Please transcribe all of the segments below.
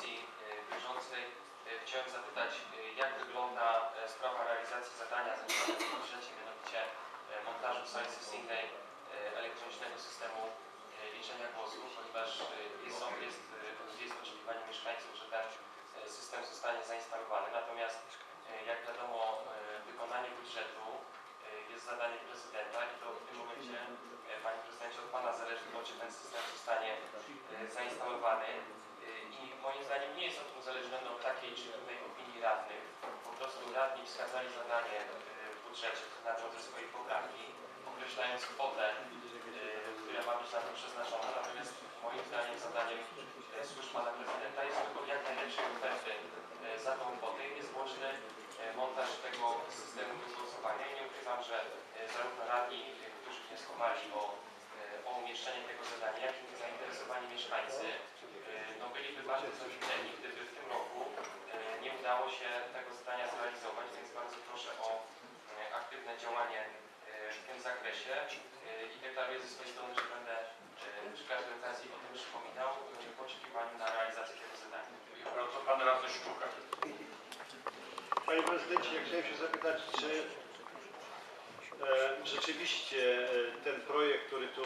informacji e, bieżącej e, chciałem zapytać, e, jak wygląda sprawa realizacji zadania związanego z budżecie, mianowicie montażu w e, elektronicznego systemu liczenia głosów, ponieważ jest, jest, jest oczekiwanie mieszkańców, że ten system zostanie zainstalowany. Natomiast e, jak wiadomo, e, wykonanie budżetu e, jest zadanie prezydenta i to w tym momencie, e, Panie Prezydencie, od Pana zależy to, czy ten system zostanie e, zainstalowany. E, I moim zdaniem nie jest on uzależniony od takiej czy innej opinii radnych. Po prostu radni wskazali zadanie e, w budżecie, to znaczy ze swojej poprawki, określając kwotę, e, która ma być na to przeznaczona. Natomiast moim zdaniem zadaniem e, służb Pana Prezydenta jest wybór jak najlepszej oferty e, za tą kwotę i niezwłoczny e, montaż tego systemu głosowania. I nie ukrywam, że zarówno radni, którzy wnioskowali o, e, o umieszczenie tego zadania, jak i zainteresowani mieszkańcy no byliby bardzo zawiedzeni, gdyby w tym roku nie udało się tego zadania zrealizować, więc bardzo proszę o aktywne działanie e, w tym zakresie e, i deklaruję ze swojej strony, że będę e, przy każdej okazji o tym przypominał w oczekiwaniu na realizację tego zadania. Bardzo pan radny Szczuka. Panie prezydencie, ja chciałem się zapytać, czy e, rzeczywiście ten projekt, który tu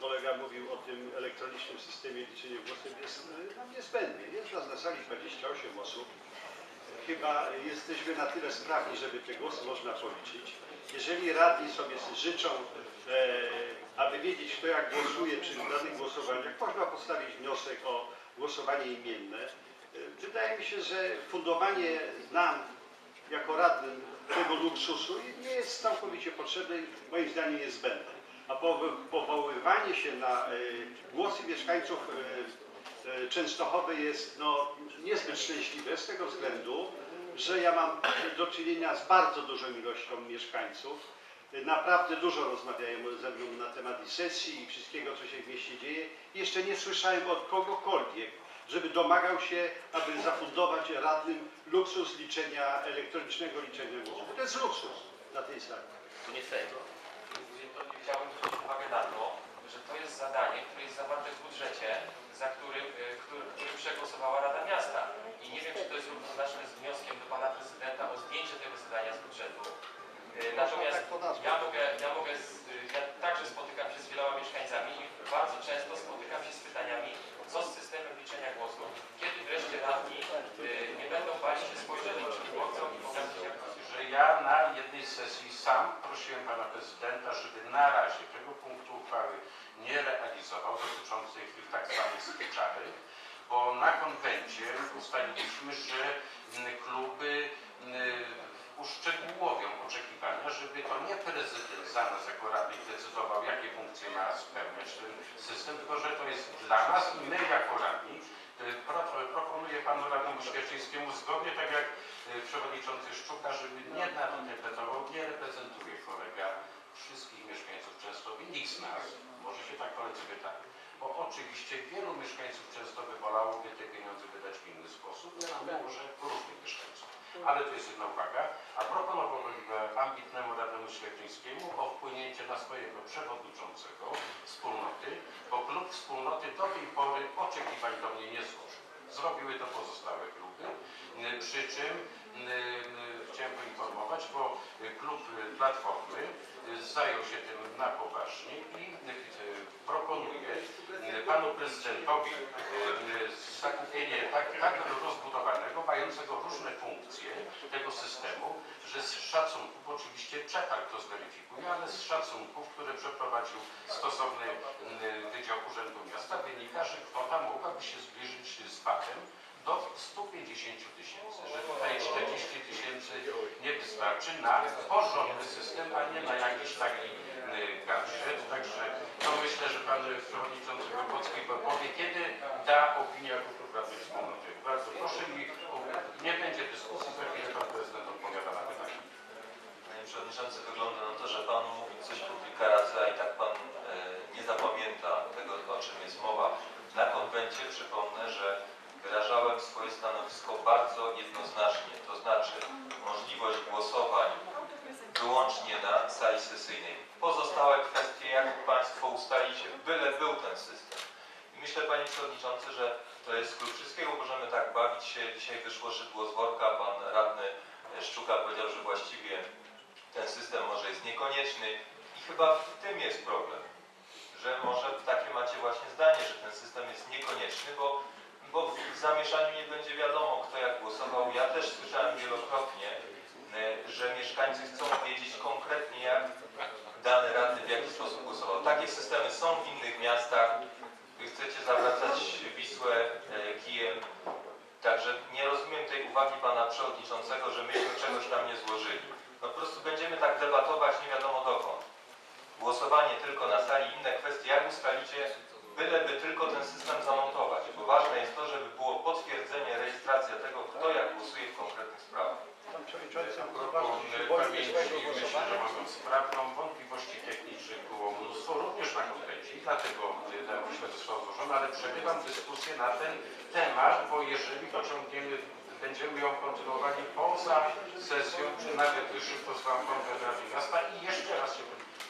kolega mówił o tym elektronicznym systemie liczenia głosów jest nam niezbędny. Jest nas na sali 28 osób. Chyba jesteśmy na tyle sprawni, żeby te głosy można policzyć. Jeżeli radni sobie życzą, e, aby wiedzieć, kto jak głosuje przy danych głosowaniach, można postawić wniosek o głosowanie imienne. E, Wydaje mi się, że fundowanie nam jako radnym tego luksusu nie jest całkowicie potrzebne i moim zdaniem jest zbędne. A powo- powoływanie się na e, głosy mieszkańców Częstochowy jest no, niezbyt szczęśliwe z tego względu, że ja mam do czynienia z bardzo dużą ilością mieszkańców. E, Naprawdę dużo rozmawiają ze mną na temat i sesji i wszystkiego, co się w mieście dzieje. Jeszcze nie słyszałem od kogokolwiek, żeby domagał się, aby zafundować radnym luksus liczenia, elektronicznego liczenia głosów. Bo to jest luksus na tej sali. To nie fair. Chciałbym zwrócić uwagę na to, zadanie, które jest zawarte w budżecie, za którym, y, który, który przegłosowała Rada Miasta. I nie wiem, czy to jest równoznaczne z wnioskiem do Pana Prezydenta o zdjęcie tego zadania z budżetu. Y, Natomiast tak to nazwać. ja mogę, ja mogę, z, y, ja także spotykam się z wieloma mieszkańcami i bardzo często spotykam się z pytaniami, co z systemem liczenia głosów, kiedy wreszcie radni y, nie będą bali się spojrzeć w oczy wyborcom i pokazać, jak to że ja na jednej sesji sam prosiłem pana prezydenta, żeby na razie tego punktu uchwały nie realizował dotyczących tak zwanych styczary, bo na konwencie ustaliliśmy, że kluby mm, uszczegółowią oczekiwania, żeby to nie prezydent za nas jako radnych decydował, jakie funkcje ma spełniać ten system, tylko że to jest dla nas i my jako radni y, pro- proponuję panu radnemu Świerczyńskiemu zgodnie tak jak y, przewodniczący Szczuka, żeby nie nadinterpretował, nie reprezentuje kolega wszystkich mieszkańców Częstochowy, nikt z nas, może się tak koledzy pytać, bo oczywiście wielu mieszkańców Częstochowy wolałoby te pieniądze wydać w inny sposób, ja mamy może różnych mieszkańców. Ale to jest jedna uwaga, a proponowałbym ambitnemu radnemu Świerczyńskiemu o wpłynięcie na swojego przewodniczącego wspólnoty, bo klub wspólnoty do tej pory oczekiwań do mnie nie złożył. Zrobiły to pozostałe kluby, przy czym y, y, chciałem poinformować, bo y, klub y, Platformy y, zajął się tym na poważnie i y, y, proponuje y, panu prezydentowi y, y, zakupienie tak, tak rozbudowanego, mającego różne funkcje tego systemu, że z szacunków, oczywiście przetarg to zweryfikuje, ale z szacunków, które przeprowadził stosowny y, Wydział Urzędu Miasta, wynika, że kwota mogłaby się zbliżyć z VAT-em do 150 tysięcy, że tutaj 40 tysięcy nie wystarczy na porządny system, a nie na jakiś taki y, gadżet. Także to myślę, że pan przewodniczący Robocki powie, kiedy ta opinia Radnych Wspólnoty. Bardzo proszę i nie będzie dyskusji, za chwilę pan prezydent odpowiada na pytania. Panie Przewodniczący, wygląda na to, że Pan mówi coś po kilka razy, a i tak Pan e, nie zapamięta tego, o czym jest mowa. Na konwencie przypomnę, że wyrażałem swoje stanowisko bardzo jednoznacznie, to znaczy możliwość głosowań wyłącznie na sali sesyjnej. Pozostałe kwestie, jak Państwo ustalicie, byle był ten system. I Myślę, Panie Przewodniczący, że to jest klucz wszystkiego. Możemy tak bawić się. Dzisiaj wyszło szydło z worka. Pan radny Szczuka powiedział, że właściwie ten system może jest niekonieczny i chyba w tym jest problem, że może takie macie właśnie zdanie, że ten system jest niekonieczny, bo, bo w zamieszaniu nie będzie wiadomo, kto jak głosował. Ja też słyszałem wielokrotnie, e, że mieszkańcy chcą wiedzieć konkretnie, jak dany radny w jaki sposób głosował. Takie systemy są w innych miastach. Wy chcecie zawracać Wisłę e, kijem. Także nie rozumiem tej uwagi pana przewodniczącego, że myśmy czegoś tam nie złożyli. No po prostu będziemy tak debatować nie wiadomo dokąd. Głosowanie tylko na sali, inne kwestie, jak ustalicie, byleby tylko ten system zamontować. Bo ważne jest to, żeby było potwierdzenie, rejestracja tego, kto jak głosuje w konkretnych sprawach. Pan Przewodniczący, A propos zobaczcie, się e, boi pamięci, swojego myślę, że głosowania. mogą sprawną wątpliwości technicznych było mnóstwo, również na konwencji, dlatego ten piśmie zostało złożone, ale przerywam dyskusję na ten temat, bo jeżeli pociągniemy, będziemy ją kontynuowali poza sesją, czy nawet szybko zwał konwent Rady Miasta i jeszcze raz się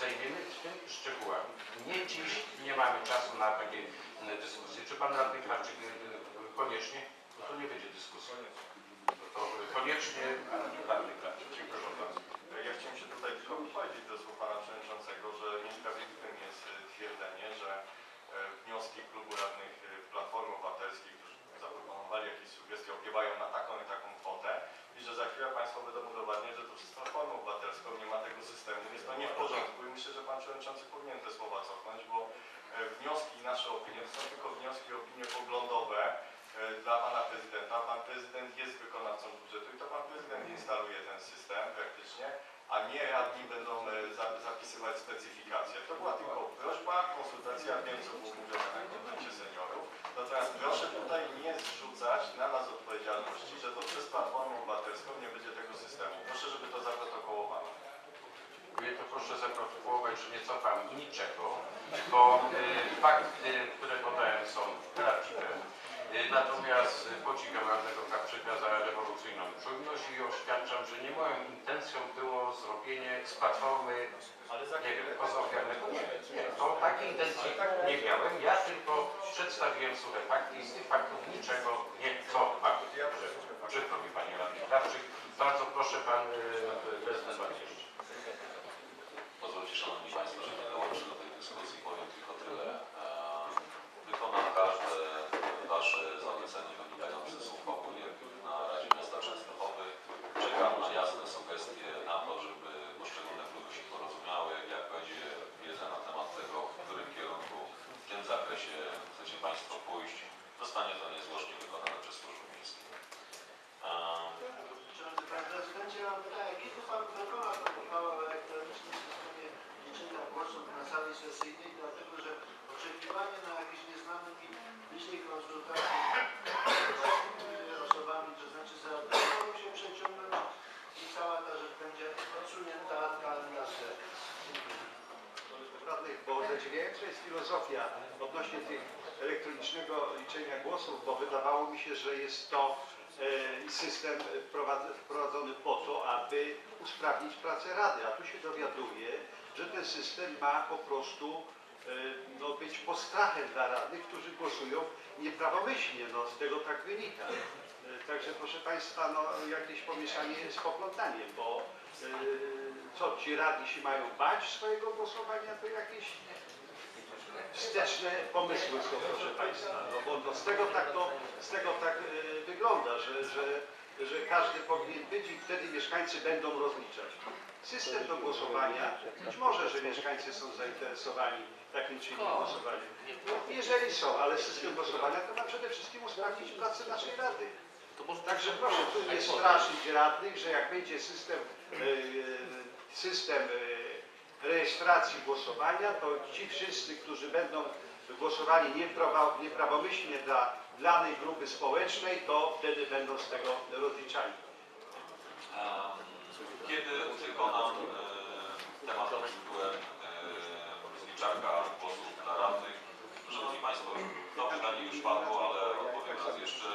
zajmiemy tym szczegółami. Nie dziś, nie mamy czasu na takie m, dyskusje. Czy pan radny Krawczyk e, e, koniecznie? No to nie będzie dyskusji. To koniecznie radny Krawczyk. Dziękuję bardzo. Ja chciałem się tutaj tylko wypowiedzieć do słów pana przewodniczącego, że niesprawiedliwym jest e, twierdzenie, że e, wnioski klubu radnych e, Platformy Obywatelskiej, którzy zaproponowali jakieś sugestie, opiewają na taką i taką kwotę i że za chwilę państwo będą udowadniać, że to przez Platformę Obywatelską nie ma tego systemu. Jest to nie w porządku i myślę, że pan przewodniczący powinien te słowa cofnąć, bo e, wnioski i nasze opinie to są tylko wnioski, opinie poglądowe e, dla pana prezydenta. Pan prezydent jest wykonawcą budżetu i to pan prezydent instaluje ten system praktycznie, a nie radni będą e, za- zapisywać specyfikacje. To była tylko prośba, konsultacja, wiem co było mówione na konwencie seniorów. Natomiast proszę tutaj nie zrzucać na nas odpowiedzialności, że to przez Platformę Obywatelską nie będzie tego systemu. Proszę, żeby to zaprotokołowano. Dziękuję. To proszę zaprotokołować, że nie cofam niczego, bo y, fakty, które podałem są prawdziwe. Natomiast podziwiam radnego Krawczyka za rewolucyjną czujność i oświadczam, że nie moją intencją było zrobienie z platformy, nie wiem. Nie, nie, to takiej intencji nie miałem. Ja tylko przedstawiłem suche fakty i z tych faktów niczego nie cofam. Przykro mi panie radny Krawczyk. Bardzo proszę pan y, prezydent Bagieszczyk. Pozwólcie Szanowni Państwo, że nie dołączę do tej dyskusji, powiem tylko tyle. E, Wykonam każde Wasze zalecenie wynikające z uchwały na Radzie Miasta Częstochowy. Czekam na jasne sugestie na to, żeby poszczególne kluby się porozumiały, jak będzie wiedza na temat tego, w którym kierunku w tym zakresie chcecie Państwo pójść. Zostanie to niezwłocznie wykonane przez służby miejskie. E, Szanowny Panie Prezydencie, mam pytanie, kiedy Pan wykona tę uchwałę o elektronicznym systemie liczenia głosów na sali sesyjnej, dlatego że oczekiwanie na jakieś nieznane mi bliskiej konsultacji z osobami, to znaczy za mogą się przeciągnąć i cała ta rzecz będzie odsunięta od kalendarza. radnych, bo zadziwiająca jest filozofia odnośnie tych elektronicznego liczenia głosów, bo wydawało mi się, że jest to system wprowadza- wprowadzony po to, aby usprawnić pracę Rady, a tu się dowiaduję, że ten system ma po prostu e, no, być postrachem dla radnych, którzy głosują nieprawomyślnie, no z tego tak wynika. E, Także proszę Państwa, no jakieś pomieszanie z poplątaniem, bo e, co, ci radni się mają bać swojego głosowania, to jakieś wsteczne pomysły są, proszę Państwa. No bo no, z tego tak to, z tego tak e, wygląda, że, że, że każdy powinien być i wtedy mieszkańcy będą rozliczać. System do głosowania, być może, że mieszkańcy są zainteresowani takim czy innym głosowaniem. No, jeżeli są, ale system głosowania to ma przede wszystkim usprawnić pracę naszej Rady. Także proszę tu nie straszyć radnych, że jak będzie system, e, e, system rejestracji głosowania, to ci wszyscy, którzy będą głosowali nieprawa- nieprawomyślnie dla danej grupy społecznej, to wtedy będą z tego rozliczani. Em, Kiedy wykonam e, temat pod tytułem e, zliczarka głosów dla radnych? Szanowni Państwo, to pytanie już padło, ale odpowiem raz jeszcze.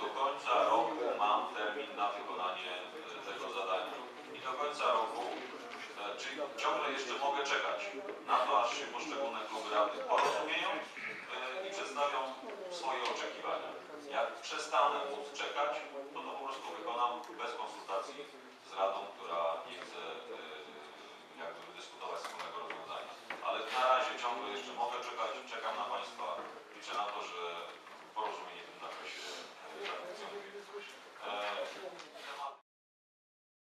Do końca roku mam termin na wykonanie e, tego zadania. I do końca roku, Czyli ciągle jeszcze mogę czekać na to, aż się poszczególne kluby radnych porozumieją e, i przedstawią swoje oczekiwania. Jak przestanę móc czekać, to to po prostu wykonam bez konsultacji z radą, która nie chce e, jakby dyskutować wspólnego rozwiązania. Ale na razie ciągle jeszcze mogę czekać, czekam na Państwa, liczę na to, że